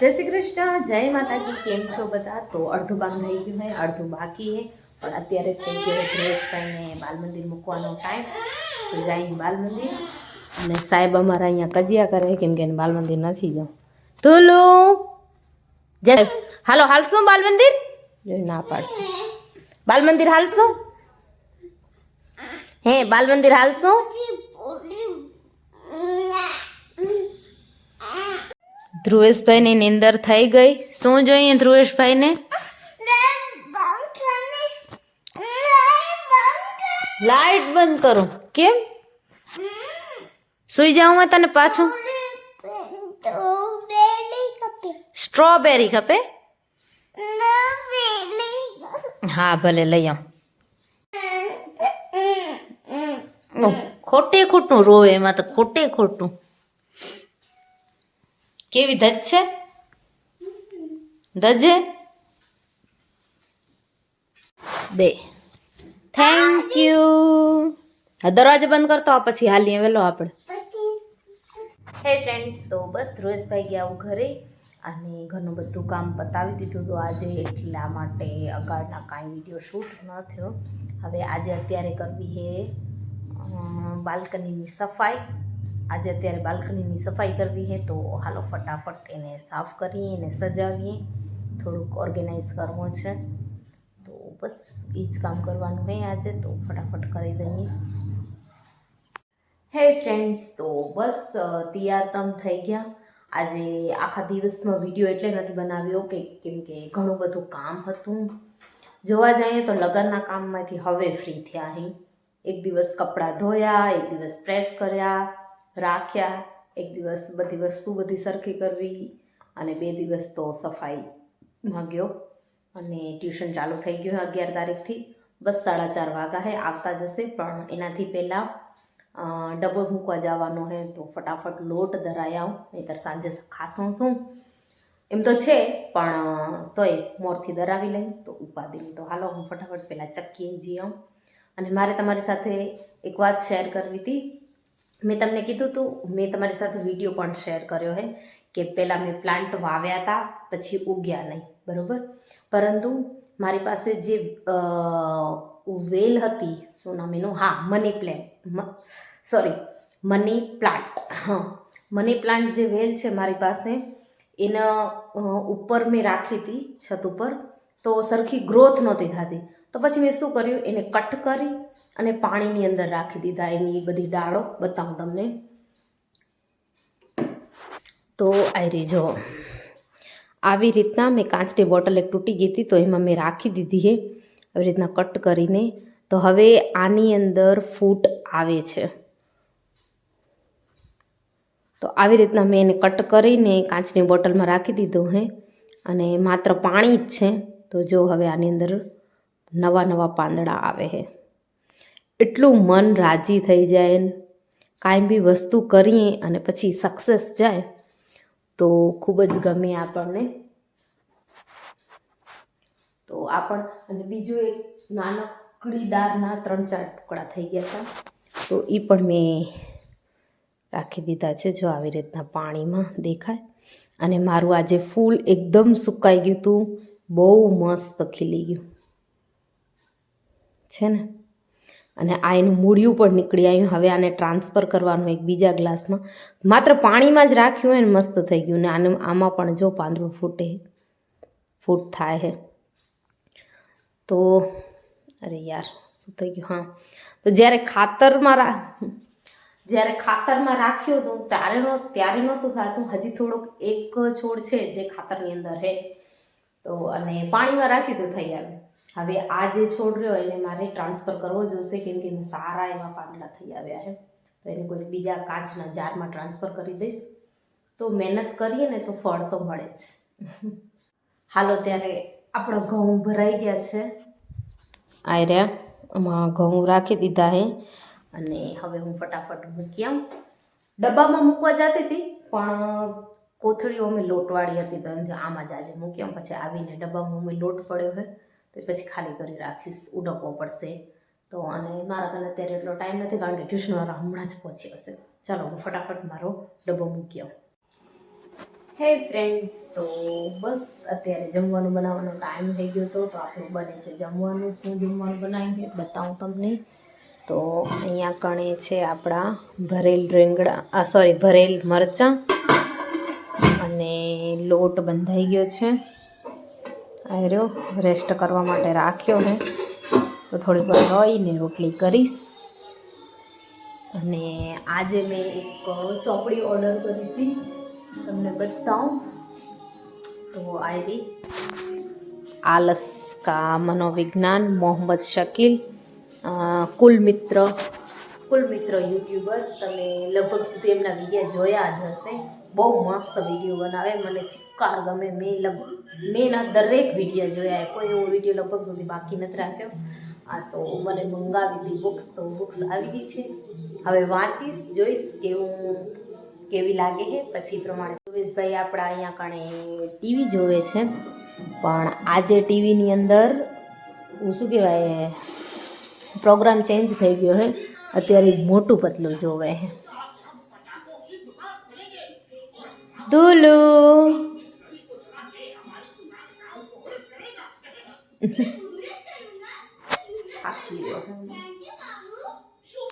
જય શ્રી કૃષ્ણ જય માતાજી કેમ છો બધા તો અડધું કામ થઈ ગયું છે અડધું બાકી છે પણ અત્યારે થઈ ગયો ધ્રુવેશભાઈને બાલ મંદિર મૂકવાનો ટાઈમ તો જાય બાલ મંદિર. અને સાહેબ અમારા અહીંયા કજિયા કરે, કેમ કે એને બાલ મંદિર નથી જવું. તુલુ જય હાલો, હાલશું બાલ મંદિર? જો ના પાડશે. બાલ મંદિર હાલશું? હે, બાલ મંદિર હાલશું? ધ્રુવેશભાઈની નિંદર થઈ ગઈ. શું જોઈએ ધ્રુવેશભાઈને? લાઈટ બંધ કરો. કેમ? સુઈ જાઉં મેં તને પાછું. સ્ટ્રોબેરી ખપે? હા ભલે લઈ આવ. ઓહ, ખોટે ખોટું રોવે એમાં તો ખોટે ખોટું. કેવી ધજ છે? ધજે? દે થેન્ક યુ હા, દરવાજો બંધ કરતો પછી હાલીએ વેલો આપણે. હે ફ્રેન્ડ્સ તો બસ ધ્રુવેશભાઈ ગયા હું ઘરે અને ઘરનું બધું કામ પતાવી દીધું હતું આજે એટલા માટે અગાડના કાંઈ વીડિયો શૂટ ન થયો. હવે આજે અત્યારે કરવી હે બાલ્કનીની સફાઈ. આજે અત્યારે બાલ્કનીની સફાઈ કરવી છે, તો હાલો ફટાફટ એને સાફ કરીએ, એને સજાવીએ. થોડુંક ઓર્ગેનાઇઝ કરવું છે. તો બસ એ જ કામ કરવાનું છે આજે, તો ફટાફટ કરી દઈએ. હે ફ્રેન્ડ્સ તો બસ તૈયાર તમ થઈ ગયા. આજે આખા દિવસનો વીડિયો એટલે નથી બનાવ્યો કે કેમ કે ઘણું બધું કામ હતું. જોવા જઈએ તો લગ્નના કામમાંથી હવે ફ્રી થયા અહીં એક દિવસ કપડાં ધોયા, એક દિવસ પ્રેસ કર્યા. રાખ્યા, એક દિવસ બધી વસ્તુ બધી સરખી કરવી અને બે દિવસ તો સફાઈ ગયો અને ટ્યુશન ચાલુ થઈ ગયું અગિયાર તારીખથી. બસ સાડા ચાર વાગ્યા હે, આવતા જશે, પણ એનાથી પહેલાં ડબ્બો મૂકવા જવાનો હે, તો ફટાફટ લોટ ધરાઈ આવું, નહીંતર સાંજે ખાસું શું. એમ તો છે, પણ તોય મોરથી ધરાવી લઈ, તો ઉપાધિની તો હાલો, હું ફટાફટ પહેલાં ચક્કીએ જઈ આવું. અને મારે તમારી સાથે એક વાત શેર કરવી હતી. મેં તમને કીધું હતું મેં તમારી સાથે વીડિયો પણ શેર કર્યો હે, કે પહેલાં મેં પ્લાન્ટ વાવ્યા હતા, પછી ઉગ્યા નહીં, બરાબર? પરંતુ મારી પાસે જે વેલ હતી, શું નામ એનું? હા, money plant sorry money plant, હા. મની પ્લાન્ટ જે વેલ છે મારી પાસે, એના ઉપર મેં રાખી હતી, છત ઉપર, તો સરખી ગ્રોથ નહોતી થતી. તો પછી મેં શું કર્યું? એને કટ કરી અને પાણીની અંદર રાખી દીધા એની બધી ડાળો. બતાવું તમને. તો આયરી જો. આવી રીતના મેં કાચની બોટલ એક તૂટી ગઈ હતી, તો એમાં મેં રાખી દીધી હે આવી રીતના કટ કરીને. તો હવે આની અંદર ફૂટ આવે છે. તો આવી રીતના મેં એને કટ કરીને કાચની બોટલમાં રાખી દીધું હે અને માત્ર પાણી જ છે. તો જો હવે આની અંદર નવા નવા પાંદડા આવે છે. એટલું મન રાજી થઈ જાય ને, કાંઈ બી વસ્તુ કરીએ અને પછી સક્સેસ જાય, તો ખૂબ જ ગમે આપણને. તો આપણ, અને બીજું એક નાનકડી દાળના ત્રણ ચાર ટુકડા થઈ ગયા હતા, તો એ પણ મેં રાખી દીધા છે, જો આવી રીતના પાણીમાં દેખાય. અને મારું આજે ફૂલ એકદમ સુકાઈ ગયું હતું બહુ મસ્ત ખીલી ગયું. છે ને? અને આ એનું મૂળિયું પણ નીકળી આવ્યું. હવે આને ટ્રાન્સફર કરવાનું એક બીજા ગ્લાસમાં. માત્ર પાણીમાં જ રાખ્યું હોય ને મસ્ત થઈ ગયું. ને આને આમાં પણ જો પાંદડું ફૂટે. ફૂટ થાય છે તો, અરે યાર, શું થઈ ગયું? હા. તો જ્યારે ખાતરમાં રા જ્યારે ખાતરમાં રાખ્યું હતું, ત્યારે નો ત્યારે નહોતું થતું. હજી થોડુંક એક છોડ છે જે ખાતરની અંદર હે. તો અને પાણીમાં રાખ્યું તો થઈ આવે હવે આ જે છોડ રહ્યો એને મારે ટ્રાન્સફર કરવો જોશે કેમ કે મેં સારા એવા પાંદડા થઈ આવ્યા છે. તો એને કોઈક બીજા કાચના જારમાં ટ્રાન્સફર કરી દઈશ. તો મહેનત કરીએ ને તો ફળ તો મળે જ. હાલો, ત્યારે આપણો ઘઉં ભરાઈ ગયા છે. આ આમાં ઘઉં રાખી દીધા હે. અને હવે હું ફટાફટ મૂકી આમ ડબ્બામાં મૂકવા જતી હતી, પણ કોથળીઓ અમે લોટવાળી હતી, તો એમથી આમાં જ આજે મૂકી આવું. પછી આવીને ડબ્બામાં અમે લોટ પડ્યો હોય પછી ખાલી કરી રાખીશ, ઉડકવો પડશે. તો અને મારા કને અત્યારે એટલો ટાઈમ નથી, કારણ કે ટ્યુશનવાળા હમણાં જ પહોંચી હશે. ચાલો, હું ફટાફટ મારો ડબ્બો મૂકી આવું. હે ફ્રેન્ડ્સ તો બસ અત્યારે જમવાનું બનાવવાનો ટાઈમ થઈ ગયો હતો. તો આપણું બને છે જમવાનું. શું જમવાનું બનાવીએ બતાવું તમને. તો અહીંયા કણે છે આપણા ભરેલ રીંગણા, આ સોરી ભરેલ મરચાં. અને લોટ બંધાઈ ગયો છે. આ રહ્યો. રેસ્ટ કરવા માટે રાખ્યો છે તો થોડીક વાર રહીને રોટલી કરીશ. અને આજે મેં એક ચોપડી ઓર્ડર કરી હતી. તમને બતાવું. તો આવી આલસ કા મનોવિજ્ઞાન, મોહમ્મદ શકીલ કુલ મિત્ર. કુલ મિત્ર યુટ્યુબર. તમે લગભગ સુધી એમના વિડીયા જોયા જ હશે. બહુ મસ્ત વીડિયો બનાવે. મને ચિક્કાર ગમે. મેં લગ મેં એના દરેક વીડિયો જોયા કોઈ એવો વીડિયો લગભગ સુધી બાકી નથી રાખ્યો. આ તો મને મંગાવી હતી બુક્સ તો બુક્સ આવી ગઈ છે. હવે વાંચીશ, જોઈશ કે હું કેવી લાગે છે. પછી પ્રમાણે સુરેશભાઈ આપણા અહીંયા કણે ટીવી જોવે છે. પણ આજે ટીવીની અંદર, હું શું કહેવાય પ્રોગ્રામ ચેન્જ થઈ ગયો છે. અત્યારે મોટું પતલું જોવે છે. દુલુ થાકી ગયો હું.